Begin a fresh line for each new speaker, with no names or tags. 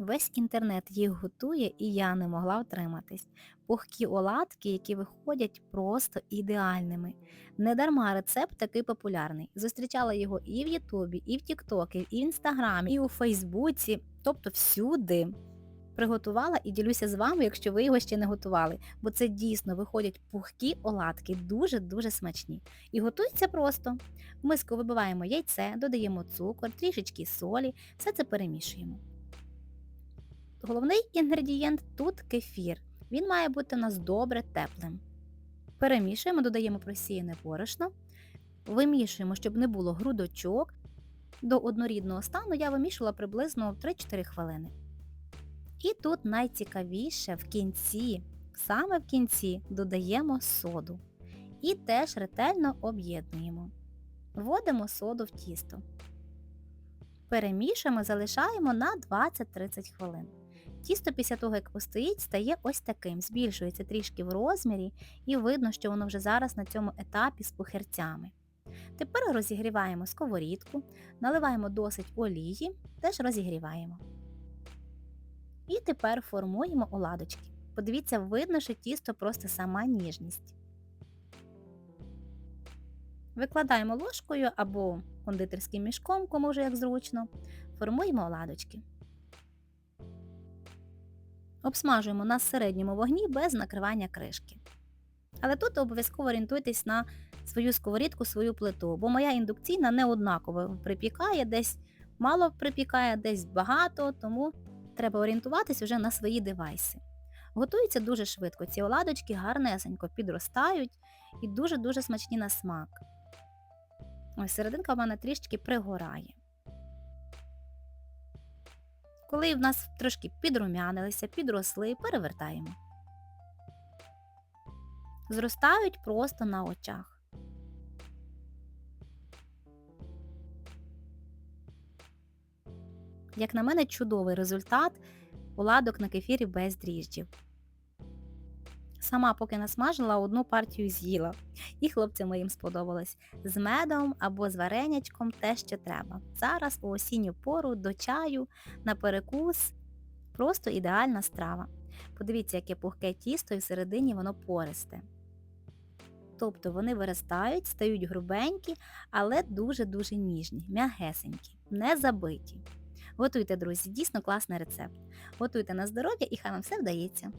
Весь інтернет їх готує, і я не могла втриматись. Пухкі оладки, які виходять просто ідеальними. Недарма рецепт такий популярний. Зустрічала його і в Ютубі, і в Тіктокі, і в Інстаграмі, і у Фейсбуці, тобто всюди. Приготувала і ділюся з вами, якщо ви його ще не готували, бо це дійсно виходять пухкі оладки, дуже-дуже смачні. І готується просто. В миску вибиваємо яйце, додаємо цукор, трішечки солі, все це перемішуємо. Головний інгредієнт тут кефір. Він має бути у нас добре теплим. Перемішуємо, додаємо просіяне борошно, вимішуємо, щоб не було грудочок. До однорідного стану я вимішувала приблизно 3-4 хвилини. І тут найцікавіше в кінці, саме в кінці додаємо соду. І теж ретельно об'єднуємо. Вводимо соду в тісто. Перемішуємо, залишаємо на 20-30 хвилин. Тісто після того, як постоїть, стає ось таким, збільшується трішки в розмірі, і видно, що воно вже зараз на цьому етапі з пухирцями. Тепер розігріваємо сковорідку, наливаємо досить олії, теж розігріваємо. І тепер формуємо оладочки. Подивіться, видно, що тісто просто сама ніжність. Викладаємо ложкою або кондитерським мішком, кому вже як зручно, формуємо оладочки. Обсмажуємо на середньому вогні без накривання кришки. Але тут обов'язково орієнтуйтесь на свою сковорідку, свою плиту, бо моя індукційна не однаково припікає, десь мало припікає, десь багато, тому треба орієнтуватись вже на свої девайси. Готуються дуже швидко, ці оладочки гарнесенько підростають і дуже-дуже смачні на смак. Ось серединка в мене трішки пригорає. Коли в нас трошки підрумянилися, підросли, перевертаємо. Зростають просто на очах. Як на мене, чудовий результат оладок на кефірі без дріжджів. Сама поки насмажила одну партію з'їла, і хлопцям моїм сподобалось. З медом або з варенячком те, що треба. Зараз у осінню пору до чаю, на перекус просто ідеальна страва. Подивіться, яке пухке тісто і всередині воно пористе. Тобто вони виростають, стають грубенькі, але дуже-дуже ніжні, м'ягесенькі, не забиті. Готуйте, друзі, дійсно класний рецепт. Готуйте на здоров'я і хай вам все вдається.